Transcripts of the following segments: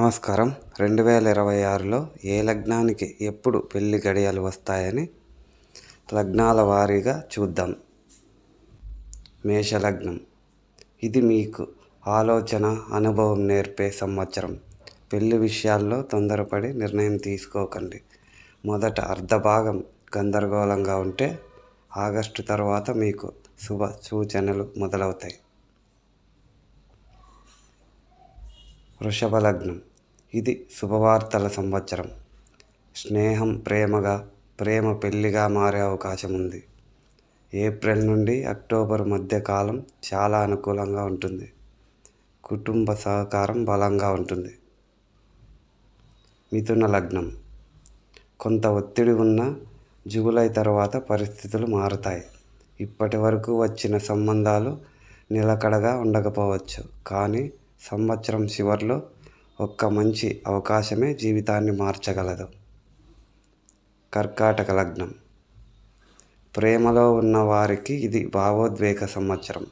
నమస్కారం. రెండు వేల ఇరవై ఆరులో ఏ లగ్నానికి ఎప్పుడు పెళ్ళి గడియలు వస్తాయని లగ్నాల వారీగా చూద్దాం. మేషలగ్నం. ఇది మీకు ఆలోచన అనుభవం నేర్పే సంవత్సరం. పెళ్ళి విషయాల్లో తొందరపడి నిర్ణయం తీసుకోకండి. మొదట అర్ధభాగం గందరగోళంగా ఉంటే ఆగస్టు తర్వాత మీకు శుభ సూచనలు మొదలవుతాయి. వృషభ లగ్నం ఇది శుభవార్తల సంవత్సరం. స్నేహం ప్రేమగా ప్రేమ పెళ్ళిగా మారే అవకాశం ఉంది ఏప్రిల్ నుండి అక్టోబర్ మధ్య కాలం చాలా అనుకూలంగా ఉంటుంది. కుటుంబ సహకారం బలంగా ఉంటుంది. మిథున లగ్నం. కొంత ఒత్తిడి ఉన్న జూలై తర్వాత పరిస్థితులు మారుతాయి. ఇప్పటి వరకు వచ్చిన సంబంధాలు నిలకడగా ఉండకపోవచ్చు. కానీ సంవత్సరం చివరిలో ఒక్క మంచి అవకాశమే జీవితాన్ని మార్చగలదు. కర్కాటక లగ్నం. ప్రేమలో ఉన్న వారికి ఇది భావోద్వేగ సంవత్సరం.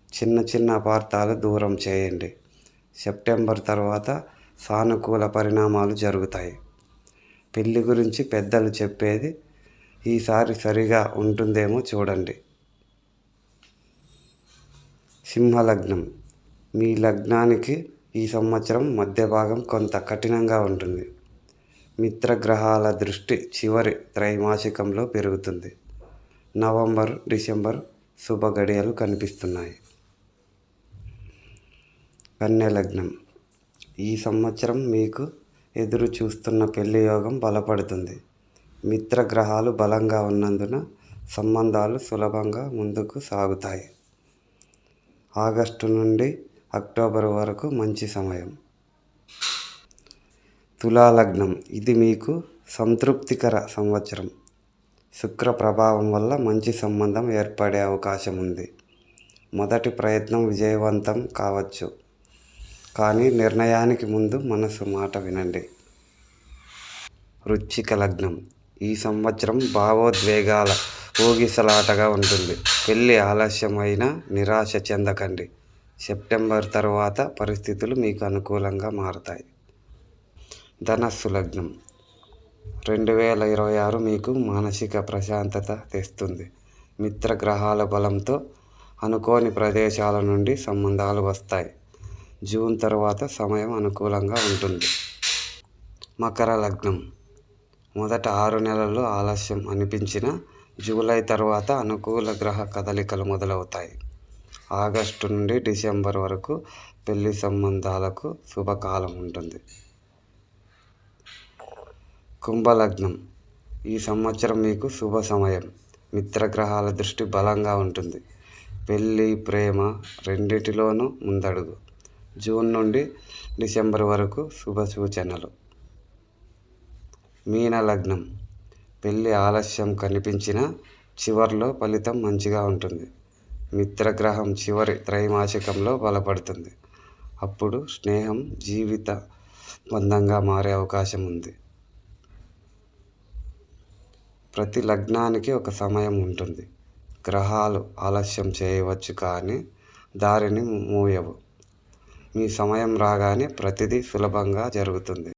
చిన్న చిన్న అపార్థాలు దూరం చేయండి. సెప్టెంబర్ తర్వాత సానుకూల పరిణామాలు జరుగుతాయి. పెళ్ళి గురించి పెద్దలు చెప్పేది ఈసారి సరిగా ఉంటుందేమో చూడండి. సింహలగ్నం. మీ లగ్నానికి ఈ సంవత్సరం మధ్య భాగం కొంత కఠినంగా ఉంటుంది. మిత్రగ్రహాల దృష్టి చివరి త్రైమాసికంలో పెరుగుతుంది. నవంబర్ డిసెంబర్ శుభ గడియలు కనిపిస్తున్నాయి. కన్య లగ్నం. ఈ సంవత్సరం మీకు ఎదురు చూస్తున్న పెళ్ళి యోగం బలపడుతుంది. మిత్రగ్రహాలు బలంగా ఉన్నందున సంబంధాలు సులభంగా ముందుకు సాగుతాయి. ఆగస్టు నుండి అక్టోబర్ వరకు మంచి సమయం. తులాలగ్నం ఇది మీకు సంతృప్తికర సంవత్సరం. శుక్ర ప్రభావం వల్ల మంచి సంబంధం ఏర్పడే అవకాశం ఉంది. మొదటి ప్రయత్నం విజయవంతం కావచ్చు. కానీ నిర్ణయానికి ముందు మనసు మాట వినండి. వృచ్చిక లగ్నం ఈ సంవత్సరం భావోద్వేగాల ఊగిసలాటగా ఉంటుంది. పెళ్ళి ఆలస్యమైన నిరాశ చెందకండి. సెప్టెంబర్ తర్వాత పరిస్థితులు మీకు అనుకూలంగా మారుతాయి. ధనస్సు లగ్నం. రెండు వేల ఇరవై ఆరు మీకు మానసిక ప్రశాంతత తెస్తుంది. మిత్రగ్రహాల బలంతో అనుకోని ప్రదేశాల నుండి సంబంధాలు వస్తాయి. జూన్ తర్వాత సమయం అనుకూలంగా ఉంటుంది. మకర లగ్నం. మొదట ఆరు నెలల్లో ఆలస్యం అనిపించిన జూలై తర్వాత అనుకూల గ్రహ కదలికలు మొదలవుతాయి. ఆగస్టు నుండి డిసెంబర్ వరకు పెళ్ళి సంబంధాలకు శుభకాలం ఉంటుంది. కుంభలగ్నం. ఈ సంవత్సరం మీకు శుభ సమయం. మిత్రగ్రహాల దృష్టి బలంగా ఉంటుంది. పెళ్ళి ప్రేమ రెండింటిలోనూ ముందడుగు. జూన్ నుండి డిసెంబర్ వరకు శుభ సూచనలు. మీన లగ్నం పెళ్ళి ఆలస్యం కనిపించిన చివరిలో ఫలితం మంచిగా ఉంటుంది. మిత్రగ్రహం చివరి త్రైమాసికంలో బలపడుతుంది. అప్పుడు స్నేహం జీవిత బంధంగా మారే అవకాశం ఉంది. ప్రతి లగ్నానికి ఒక సమయం ఉంటుంది. గ్రహాలు ఆలస్యం చేయవచ్చు కానీ దారిని మూయవు. మీ సమయం రాగానే ప్రతిదీ సులభంగా జరుగుతుంది.